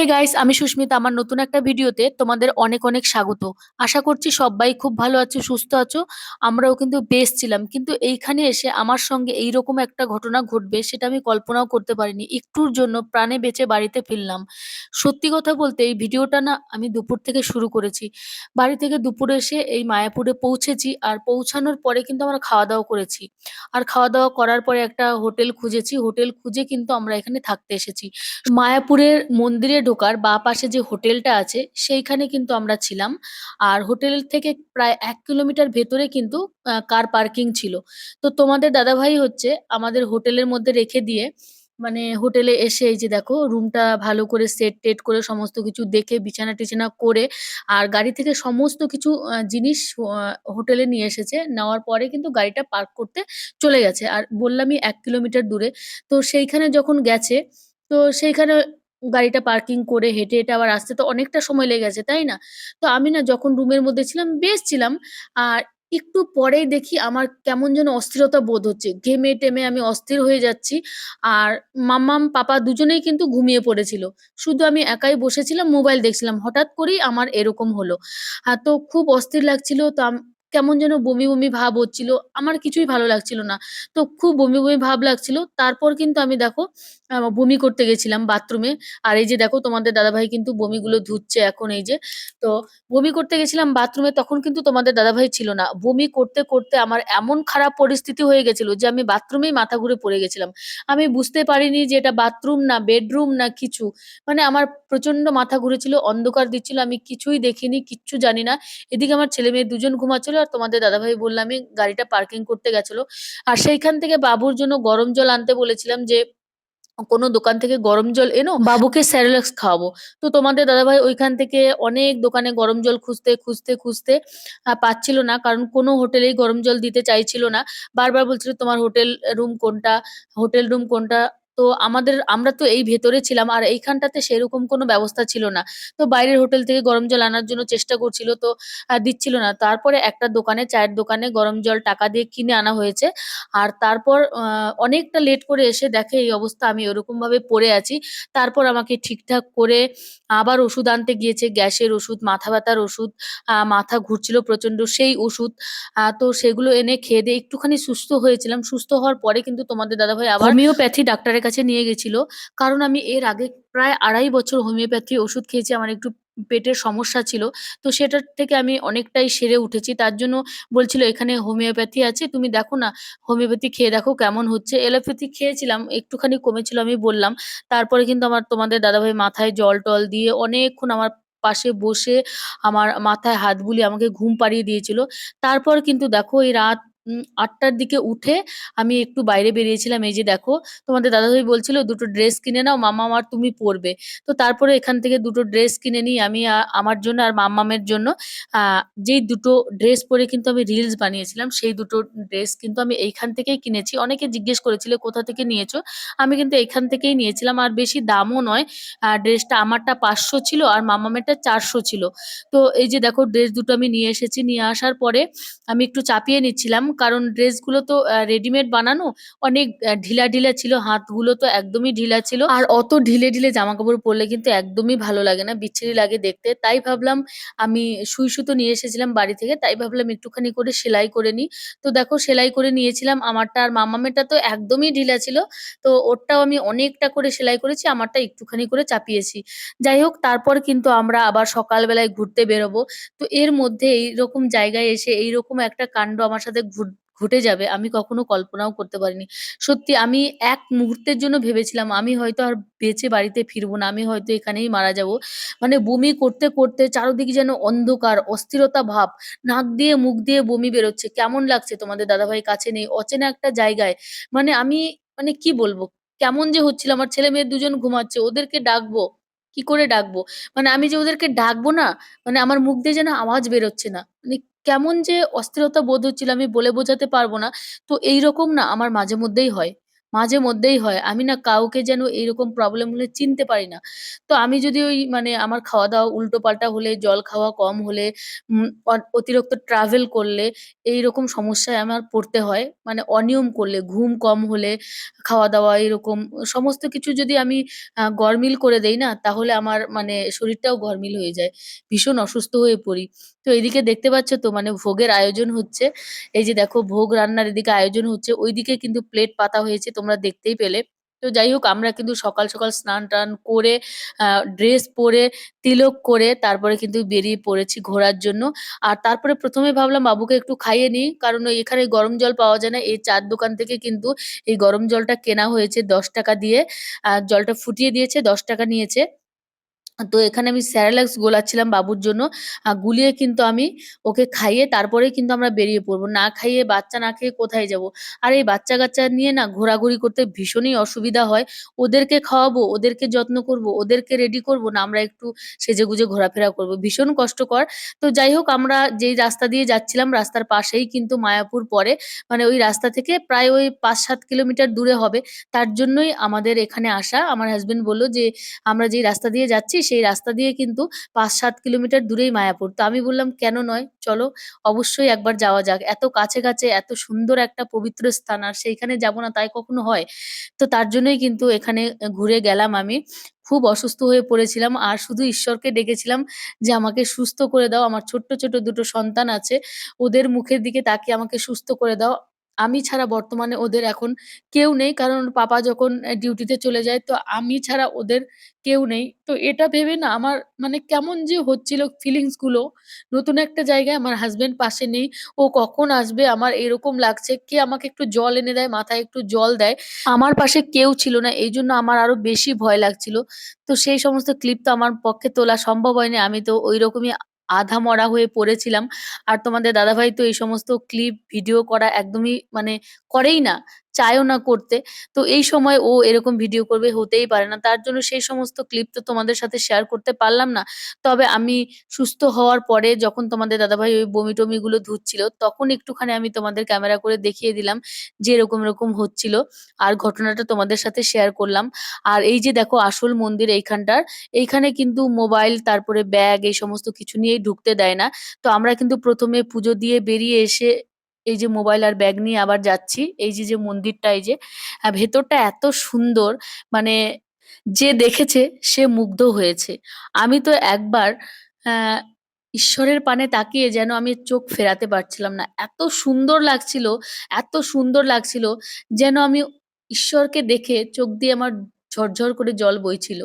Hey guys আমি সুস্মিতা। আমার নতুন একটা ভিডিওতে তোমাদের অনেক অনেক স্বাগত। আশা করছি সবাই খুব ভালো আছো, সুস্থ আছো। আমরাও কিন্তু বেশ ছিলাম। কিন্তু এইখানে এসে আমার সঙ্গে এইরকম একটা ঘটনা ঘটবে সেটা আমি কল্পনাও করতে পারিনি। একটুর জন্য প্রাণে বেঁচে বাড়িতে ফিরলাম। সত্যি কথা বলতে এই ভিডিওটা না আমি দুপুর থেকে শুরু করেছি। বাড়ি থেকে দুপুরে এসে এই মায়াপুরে পৌঁছেছি আর পৌঁছানোর পরে কিন্তু আমরা খাওয়া দাওয়া করেছি। আর খাওয়া দাওয়া করার পরে একটা হোটেল খুঁজেছি। হোটেল খুঁজে কিন্তু আমরা এখানে থাকতে এসেছি। মায়াপুরের মন্দিরে ঢোকার বাঁ পাশে যে হোটেলটা আছে, সেইখানে কিন্তু আমরা ছিলাম। আর হোটেল থেকে প্রায় এক কিলোমিটার ভেতরে কিন্তু কার পার্কিং ছিল। তো তোমাদের দাদাভাই হচ্ছে আমাদের হোটেলের মধ্যে রেখে দিয়ে মানে হোটেলে এসে এই যে দেখো, রুমটা ভালো করে সেট টেট করে সমস্ত কিছু দেখে, বিছানা টিছানা করে, আর গাড়ি থেকে সমস্ত কিছু জিনিস হোটেলে নিয়ে এসেছে। নেওয়ার পরে কিন্তু গাড়িটা পার্ক করতে চলে গেছে। আর বললামই এক কিলোমিটার দূরে। তো সেইখানে যখন গেছে, তো সেইখানে গাড়িটা পার্কিং করে হেঁটে, হেঁটে আবার আসতে তো অনেকটা সময় লেগে গেছে, তাই না? তো আমি না যখন রুমের মধ্যে ছিলাম বেশ ছিলাম। আর একটু পরেই দেখি আমার কেমন যেন অস্থিরতা বোধ হচ্ছে। ঘেমে-টেমে আমি অস্থির হয়ে যাচ্ছি। আর মাম্মাম, পাপা দুজনেই কিন্তু ঘুমিয়ে পড়েছিল। শুধু আমি একাই বসেছিলাম মোবাইল দেখছিলাম। হঠাৎ করেই আমার এরকম হলো। তো খুব অস্থির লাগছিল। তো কেমন যেন বমি, বমি ভাব হচ্ছিল। আমার কিছুই ভালো লাগছিল না। তো খুব বমি, বমি ভাব লাগছিল। তারপর কিন্তু আমি দেখো বমি করতে গেছিলাম বাথরুমে। আর এই যে দেখো তোমাদের দাদাভাই কিন্তু বমিগুলো ধুচ্ছে এখন এই যে। তো বমি করতে গেছিলাম বাথরুমে তখন কিন্তু তোমাদের দাদাভাই ছিল না। বমি করতে, করতে আমার এমন খারাপ পরিস্থিতি হয়ে গেছিল যে আমি বাথরুমেই মাথা ঘুরে পড়ে গেছিলাম। আমি বুঝতে পারিনি যে এটা বাথরুম না বেডরুম না কিছু। মানে আমার প্রচণ্ড মাথা ঘুরেছিল, অন্ধকার দিচ্ছিল। আমি কিছুই দেখিনি, কিচ্ছু জানি না। এদিকে আমার ছেলে মেয়ে দুজন ঘুমাচ্ছিল আর তোমাদের দাদাভাই বললামই গাড়িটা পার্কিং করতে গেছিল। আর সেইখান থেকে বাবুর জন্য গরম জল আনতে বলেছিলাম যে কোনো দোকান থেকে গরম জল এনো, বাবুকে সেরেলাক্স খাওয়াবো। তো তোমাদের দাদাভাই ওইখান থেকে অনেক দোকানে গরম জল খুঁজতে, খুঁজতে, খুঁজতে পাচ্ছিল না। কারণ কোনো হোটেলেই গরম জল দিতে চাইছিল না। বারবার বলছিল, "তোমার হোটেল রুম কোনটা? হোটেল রুম কোনটা?" তো আমাদের আমরা তো এই ভেতরে ছিলাম আর এইখানটাতে সেরকম কোনো ব্যবস্থা ছিল না। তো বাইরের হোটেল থেকে গরম জল আনার জন্য চেষ্টা করছিল তো দিচ্ছিল না। তারপরে একটা দোকানে চায়ের দোকানে গরম জল টাকা দিয়ে কিনে আনা হয়েছে। আর তারপর অনেকটা লেট করে এসে দেখে এই অবস্থা আমি ওরকমভাবে পড়ে আছি। তারপর আমাকে ঠিকঠাক করে আবার ওষুধ আনতে গিয়েছে। গ্যাসের ওষুধ, মাথা ব্যথার ওষুধ, মাথা ঘুরছিল প্রচণ্ড সেই ওষুধ। তো সেগুলো এনে খেয়ে দিয়ে একটুখানি সুস্থ হয়েছিলাম। সুস্থ হওয়ার পরে কিন্তু তোমাদের দাদাভাই আবার হোমিওপ্যাথি ডাক্তারের কাছে নিয়ে গেছিল। কারণ আমি এর আগে প্রায় ২.৫ বছর হোমিওপ্যাথি ওষুধ খেয়েছি। আমার একটু পেটের সমস্যা ছিল। তো সেটার থেকে আমি অনেকটাই সেরে উঠেছি। তার জন্য বলছিল, "এখানে হোমিওপ্যাথি আছে। তুমি দেখো না হোমিওপ্যাথি খেয়ে দেখো কেমন হচ্ছে। এলোপ্যাথি খেয়েছিলাম, একটুখানি কমেছিল আমি বললাম। তারপরে কিন্তু আমার তোমাদের দাদাভাই মাথায় জল-টল দিয়ে অনেকক্ষণ আমার পাশে বসে আমার মাথায় হাত বুলিয়ে আমাকে ঘুম পাড়িয়ে দিয়েছিল। তারপর কিন্তু দেখো এই রাত ৮ঃ০০ দিকে উঠে আমি একটু বাইরে বেরিয়েছিলাম। এই যে দেখো তোমাদের দাদাভাই বলছিল, "দুটো ড্রেস কিনে নাও মাম্মাম আর তুমি পরবে।" তো তারপরে এখান থেকে দুটো ড্রেস কিনে নিই আমি আমার জন্য আর মাম্মামের জন্য। যেই দুটো ড্রেস পরে কিন্তু আমি রিলস বানিয়েছিলাম, সেই দুটো ড্রেস কিন্তু আমি এইখান থেকেই কিনেছি। অনেকে জিজ্ঞেস করেছিল, "কোথা থেকে নিয়েছো?" আমি কিন্তু এখান থেকেই নিয়েছিলাম। আর বেশি দামও নয়। ড্রেসটা আমারটা ৫০০ ছিল আর মাম্মামেরটা ৪০০ ছিল। তো এই যে দেখো ড্রেস দুটো আমি নিয়ে এসেছি। নিয়ে আসার পরে আমি একটু চাপিয়ে নিচ্ছিলাম। কারণ ড্রেসগুলো তো রেডিমেড বানানো। অনেক ঢিলা, ঢিলা ছিল। হাতগুলো তো একদমই ঢিলা ছিল। আর অত ঢিলে, ঢিলে জামা কাপড় পরলে কিন্তু একদমই ভালো লাগে না। বিচ্ছিরি লাগে দেখতে। তাই ভাবলাম আমি সুই সুতো নিয়ে এসেছিলাম বাড়ি থেকে। তাই ভাবলাম একটুখানি করে সেলাই করে নিই। তো দেখো সেলাই করে নিয়েছিলাম। আমারটা আর মাম্মামেরটা তো একদমই ঢিলা ছিল। তো ওরটাও আমি অনেকটা করে সেলাই করেছি। আমারটা একটুখানি করে চাপিয়েছি। যাই হোক তারপর কিন্তু আমরা আবার সকালবেলায় ঘুরতে বেরোবো। তো এর মধ্যে এইরকম জায়গায় এসে এইরকম একটা কাণ্ড আমার সাথে ঘুট ঘটে যাবে আমি কখনো কল্পনাও করতে পারিনি। সত্যি আমি এক মুহূর্তের জন্য ভেবেছিলাম আমি হয়তো আর বেঁচে বাড়িতে ফিরবো না। আমি হয়তো এখানেই মারা যাব। মানে বমি করতে, করতে চারদিকে যেন অন্ধকার, অস্থিরতা ভাব। নাক দিয়ে মুখ দিয়ে বমি বেরোচ্ছে। কেমন লাগছে তোমাদের দাদাভাই কাছে নেই। অচেনা একটা জায়গায়। মানে আমি মানে কি বলব? কেমন যে হচ্ছিল আমার ছেলে-মেয়ে দুজন ঘুমাচ্ছে। ওদেরকে ডাকবো। কি করে ডাকবো? মানে আমি যে ওদেরকে ডাকবো না, মানে আমার মুখ দিয়ে যেন আওয়াজ বেরোচ্ছে না। মানে কেমন যে অস্থিরতা বোধ হচ্ছিল আমি বলে বোঝাতে পারব না। তো এইরকম না আমার মাঝে মধ্যেই হয়। মাঝে মধ্যেই হয়। আমি না কাউকে যেন এইরকম প্রবলেম হলে চিনতে পারি না। তো আমি যদি ওই মানে আমার খাওয়া-দাওয়া উল্টোপাল্টা হলে, জল খাওয়া কম হলে, উম অতিরিক্ত ট্রাভেল করলে এইরকম সমস্যায় আমার পড়তে হয়। মানে অনিয়ম করলে, ঘুম কম হলে, খাওয়া-দাওয়া এরকম সমস্ত কিছু যদি আমি আ গড়মিল করে দেই না, তাহলে আমার মানে শরীরটাও গরমিল হয়ে যায়। ভীষণ অসুস্থ হয়ে পড়ি। তো এদিকে দেখতে পাচ্ছ তো মানে ভোগের আয়োজন হচ্ছে। এই যে দেখো ভোগ রান্নার এদিকে আয়োজন হচ্ছে। ওইদিকে কিন্তু প্লেট পাতা হয়েছে তোমরা দেখতেই পেলে। তো যাই হোক আমরা কিন্তু সকাল, সকাল স্নান-টান করে আ ড্রেস পরে, তিলক করে তারপরে কিন্তু বেরিয়ে পড়েছি ঘোরার জন্য। আর তারপরে প্রথমে ভাবলাম বাবুকে একটু খাইয়ে নিই। কারণ এখানে গরম জল পাওয়া যায় না। এই চা'র দোকান থেকে কিন্তু এই গরম জলটা কেনা হয়েছে ৳১০ দিয়ে। আর জলটা ফুটিয়ে দিয়েছে, ৳১০ নিয়েছে। তো এখানে আমি সেরেলাক্স গোলাচ্ছিলাম বাবুর জন্য। গুলিয়ে কিন্তু আমি ওকে খাইয়ে তারপরেই কিন্তু আমরা বেরিয়ে পড়ব। না খাইয়ে বাচ্চা না খেয়ে কোথায় যাব? আর এই বাচ্চা-কাচ্চা নিয়ে না ঘোরাঘুরি করতে ভীষণই অসুবিধা হয়। ওদেরকে খাওয়াবো, ওদেরকে যত্ন করব, ওদেরকে রেডি করব না আমরা একটু সেজেগুজে ঘোরাফেরা করব। ভীষণ কষ্টকর। তো যাই হোক আমরা যেই রাস্তা দিয়ে যাচ্ছিলাম রাস্তার পাশেই কিন্তু মায়াপুর পরে মানে ওই রাস্তা থেকে প্রায় ওই ৫-৭ কিলোমিটার দূরে হবে। তার জন্যই আমাদের এখানে আসা। আমার হাসব্যান্ড বলল যে, "আমরা যেই রাস্তা দিয়ে যাচ্ছি সেই রাস্তা দিয়ে কিন্তু ৫-৭ কিলোমিটার দূরেই মায়াপুর।" তো আমি বললাম, "কেন নয়? চলো অবশ্যই একবার যাওয়া যাক। এত কাছে, কাছে এত সুন্দর একটা পবিত্র স্থান আর সেইখানে যাব না তাই কখনো হয়?" তো তার জন্যই কিন্তু এখানে ঘুরে গেলাম আমি। খুব অসুস্থ হয়ে পড়েছিলাম আর শুধু ঈশ্বরকে ডেকেছিলাম যে, "আমাকে সুস্থ করে দাও। আমার ছোট্ট, ছোট দুটো সন্তান আছে। ওদের মুখের দিকে তাকিয়ে আমাকে সুস্থ করে দাও।" আমি ছাড়া বর্তমানে ওদের এখন কেউ নেই। কারণ পাপা যখন ডিউটিতে চলে যায় তো আমি ছাড়া ওদের কেউ নেই। তো এটা ভেবে না আমার মানে কেমন যে হচ্ছিল ফিলিংসগুলো। নতুন একটা জায়গায় আমার হাসব্যান্ড পাশে নেই। ও কখন আসবে আমার এরকম লাগছে। কে আমাকে একটু জল এনে দেয়, মাথায় একটু জল দেয়। আমার পাশে কেউ ছিল না। এইজন্য আমার আরও বেশি ভয় লাগছিল। তো সেই সমস্ত ক্লিপ তো আমার পক্ষে তোলা সম্ভব হয়নি। আমি তো ঐরকমই আধা মরা হয়ে পড়েছিলাম। আর তোমাদের দাদাভাই তো এই সমস্ত ক্লিপ, ভিডিও করা একদমই মানে করেই না। চায়ও না করতে। তো এই সময় ও এরকম ভিডিও করবে হতেই পারে না। তার জন্য সেই সমস্ত ক্লিপ তো তোমাদের সাথে শেয়ার করতে পারলাম না। তবে আমি সুস্থ হওয়ার পরে যখন তোমাদের দাদাভাই ওই বমি-টমি গুলো ধুচ্ছিল, তখন একটুখানি আমি তোমাদের ক্যামেরা করে দেখিয়ে দিলাম যে এরকম, এরকম হচ্ছিল। আর ঘটনাটা তোমাদের সাথে শেয়ার করলাম। আর এই যে দেখো আসল মন্দির এইখানটার, এইখানে কিন্তু মোবাইল তারপরে ব্যাগ এই সমস্ত কিছু নিয়েই ঢুকতে দেয় না। তো আমরা কিন্তু প্রথমে পুজো দিয়ে বেরিয়ে এসে এই যে মোবাইল আর ব্যাগ নিয়ে আবার যাচ্ছি। এই যে, যে মন্দিরটা এই যে, ভেতরটা এত সুন্দর মানে যে দেখেছে সে মুগ্ধ হয়েছে। আমি তো একবার ঈশ্বরের পানে তাকিয়ে যেন আমি চোখ ফেরাতে পারছিলাম না। এত সুন্দর লাগছিল, এত সুন্দর লাগছিল যেন আমি ঈশ্বরকে দেখে চোখ দিয়ে আমার ঝরঝর করে জল বইছিল।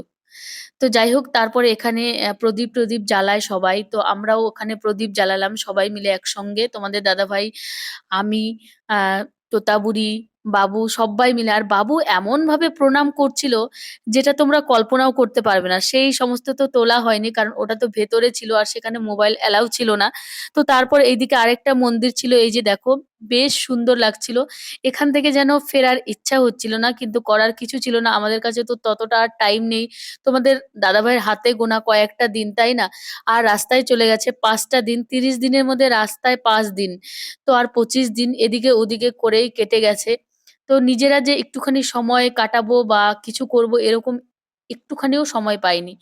তো যাই হোক তারপরে এখানে প্রদীপ প্রদীপ-টদীপ জ্বালায় সবাই। তো আমরাও ওখানে প্রদীপ জ্বালালাম সবাই মিলে একসঙ্গে। তোমাদের দাদাভাই, আমি, আহ তোতাবুড়ি, বাবু সব্বাই মিলে। আর বাবু এমনভাবে প্রণাম করছিল যেটা তোমরা কল্পনাও করতে পারবে না। সেই সমস্ত তো তোলা হয়নি কারণ ওটা তো ভেতরে ছিল আর সেখানে মোবাইল অ্যালাও ছিল না। তো তারপর এইদিকে আরেকটা মন্দির ছিল এই যে দেখো বেশ সুন্দর লাগছিল। এখান থেকে যেন ফেরার ইচ্ছা হচ্ছিল না কিন্তু করার কিছু ছিল না। আমাদের কাছে তো ততটা আর টাইম নেই। তোমাদের দাদাভাইয়ের হাতে গোনা কয়েকটা দিন, তাই না? আর রাস্তায় চলে গেছে পাঁচটা দিন। ৩০ দিনের মধ্যে রাস্তায় পাঁচ দিন। তো আর ২৫ দিন এদিকে ওদিকে করেই কেটে গেছে। তো নিজেরা যে একটুখানি সময় কাটাবো বা কিছু করব এরকম একটুখানিও সময় পাইনি।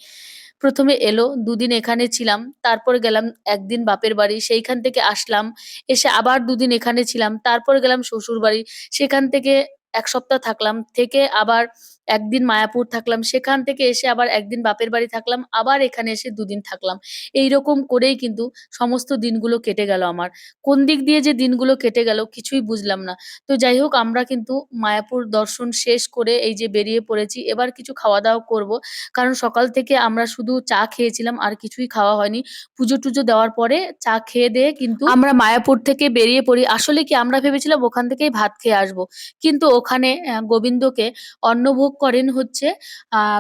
১ম এ এলো, দুদিন এখানে ছিলাম। তারপর গেলাম একদিন বাপের বাড়ি। সেইখান থেকে আসলাম। এসে আবার দুদিন এখানে ছিলাম। তারপর গেলাম শ্বশুর বাড়ি সেখান থেকে এক সপ্তাহ থাকলাম। থেকে আবার ১ দিন মায়াপুর থাকলাম। সেখান থেকে এসে আবার একদিন বাপের বাড়ি থাকলাম। আবার এখানে এসে ২ দিন থাকলাম। এইরকম করেই কিন্তু সমস্ত দিনগুলো কেটে গেল আমার। কোন দিক দিয়ে যে দিনগুলো কেটে গেল কিছুই বুঝলাম না। তো যাই হোক, আমরা কিন্তু মায়াপুর দর্শন শেষ করে এই যে বেরিয়ে পড়েছি। এবার কিছু খাওয়া-দাওয়া করব। কারণ সকাল থেকে আমরা শুধু চা খেয়েছিলাম, আর কিছুই খাওয়া হয়নি। পুজো-টুজো দেওয়ার পরে চা খেয়ে দিয়ে কিন্তু আমরা মায়াপুর থেকে বেরিয়ে পড়ি। আসলে কি আমরা ভেবেছিলাম ওখান থেকেই ভাত খেয়ে আসব। কিন্তু ওখানে গোবিন্দকে অন্নভোগ করেন হচ্ছে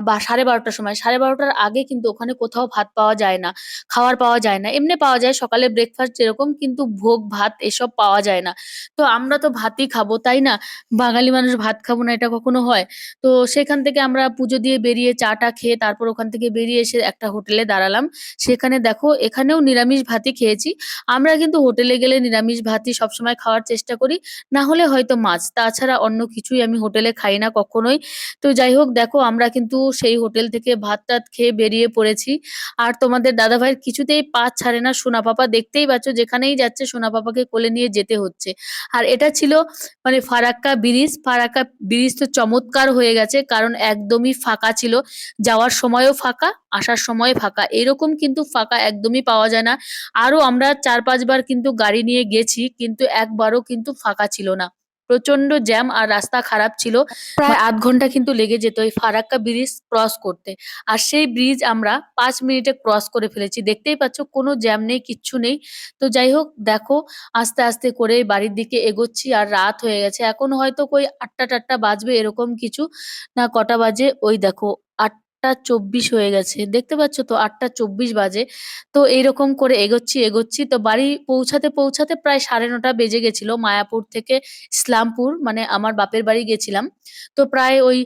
বা সাড়ে বারোটার সময়। সাড়ে বারোটার আগে কিন্তু ওখানে কোথাও ভাত পাওয়া যায় না। খাওয়ার পাওয়া যায় না। এমনি পাওয়া যায় সকালে ব্রেকফাস্ট যেরকম কিন্তু ভোগ, ভাত এসব পাওয়া যায় না। তো আমরা তো ভাতই খাব, তাই না? বাঙালি মানুষ ভাত খাব না এটা কখনো হয়? তো সেখান থেকে আমরা পুজো দিয়ে বেরিয়ে চা-টা খেয়ে তারপর ওখান থেকে বেরিয়ে এসে একটা হোটেলে দাঁড়ালাম। সেখানে দেখো এখানেও নিরামিষ ভাতই খেয়েছি। আমরা কিন্তু হোটেলে গেলে নিরামিষ ভাতই সবসময় খাওয়ার চেষ্টা করি। না হলে হয়তো মাছ। তাছাড়া অন্য কিছুই আমি হোটেলে খাই না কখনোই। তো যাই হোক দেখো আমরা কিন্তু সেই হোটেল থেকে ভাত-টাত খেয়ে বেরিয়ে পড়েছি। আর তোমাদের দাদা ভাইয়ের কিছুতেই পা ছাড়ে না সোনা পাপা দেখতেই পাচ্ছ যেখানেই যাচ্ছে সোনা পাপাকে কোলে নিয়ে যেতে হচ্ছে। আর এটা ছিল মানে ফারাক্কা ব্রিজ। ফারাক্কা ব্রিজ তো চমৎকার হয়ে গেছে কারণ একদমই ফাঁকা ছিল। যাওয়ার সময়ও ফাঁকা, আসার সময় ফাঁকা। এরকম কিন্তু ফাঁকা একদমই পাওয়া যায় না। আরও আমরা চার পাঁচবার কিন্তু গাড়ি নিয়ে গেছি কিন্তু একবারও কিন্তু ফাঁকা ছিল না। প্রচণ্ড জ্যাম আর রাস্তা খারাপ ছিল। প্রায় ৮ ঘণ্টা কিন্তু লেগে যেত এই ফারাক্কা ব্রিজ ক্রস করতে। আর সেই ব্রিজ আমরা পাঁচ মিনিটে ক্রস করে ফেলেছি। দেখতেই পাচ্ছ কোনো জ্যাম নেই, কিচ্ছু নেই। তো যাই হোক দেখো আস্তে, আস্তে করে বাড়ির দিকে এগোচ্ছি আর রাত হয়ে গেছে। এখন হয়তো কই আটটা টাটটা বাজবে এরকম কিছু। না কটা বাজে? ওই দেখো ৮টা ২৪ হয়ে গেছে। দেখতে পাচ্ছ তো ৮টা ২৪ বাজে। তো এইরকম করে এগোচ্ছি, এগোচ্ছি তো বাড়ি পৌঁছাতে, পৌঁছাতে প্রায় ৯:৩০ বেজে গেছিল। মায়াপুর থেকে ইসলামপুর মানে আমার বাপের বাড়ি গেছিলাম। তো প্রায় ওই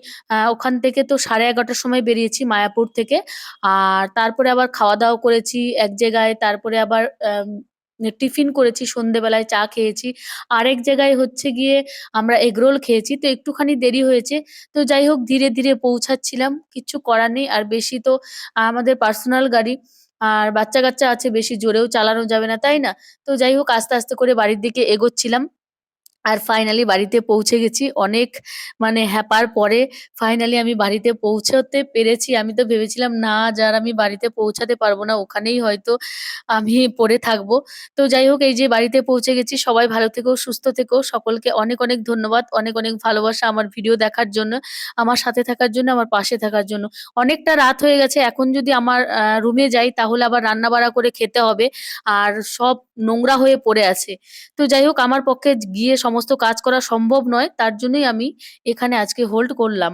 ওখান থেকে তো ১১:৩০ সময় বেরিয়েছি মায়াপুর থেকে। আর তারপরে আবার খাওয়া-দাওয়া করেছি এক জায়গায়। তারপরে আবার টিফিন করেছি সন্ধেবেলায় চা খেয়েছি। আরেক জায়গায় হচ্ছে গিয়ে আমরা এগরোল খেয়েছি। তো একটুখানি দেরি হয়েছে। তো যাই হোক ধীরে, ধীরে পৌঁছাচ্ছিলাম। কিচ্ছু করার নেই। আর বেশি তো আমাদের পার্সোনাল গাড়ি। আর বাচ্চা-কাচ্চা আছে বেশি জোরেও চালানো যাবে না, তাই না? তো যাই হোক আস্তে, আস্তে করে বাড়ির দিকে এগোচ্ছিলাম। আর ফাইনালি বাড়িতে পৌঁছে গেছি। অনেক মানে হ্যাপার পরে ফাইনালি আমি বাড়িতে পৌঁছাতে পেরেছি। আমি তো ভেবেছিলাম না যার আমি বাড়িতে পৌঁছাতে পারব না। ওখানেই হয়তো আমি পড়ে থাকব। তো যাই হোক এই যে বাড়িতে পৌঁছে গেছি। সবাই ভালো থেকো, সুস্থ থেকো। সকলকে অনেক, অনেক ধন্যবাদ। অনেক, অনেক ভালোবাসা আমার ভিডিও দেখার জন্য, আমার সাথে থাকার জন্য, আমার পাশে থাকার জন্য। অনেকটা রাত হয়ে গেছে। এখন যদি আমার রুমে যাই তাহলে আবার রান্না-বাড়া করে খেতে হবে। আর সব নোংরা হয়ে পড়ে আছে। তো যাই হোক আমার পক্ষে গিয়ে সমস্ত কাজ করা সম্ভব নয়। তার জন্যই আমি এখানে আজকে হোল্ড করলাম।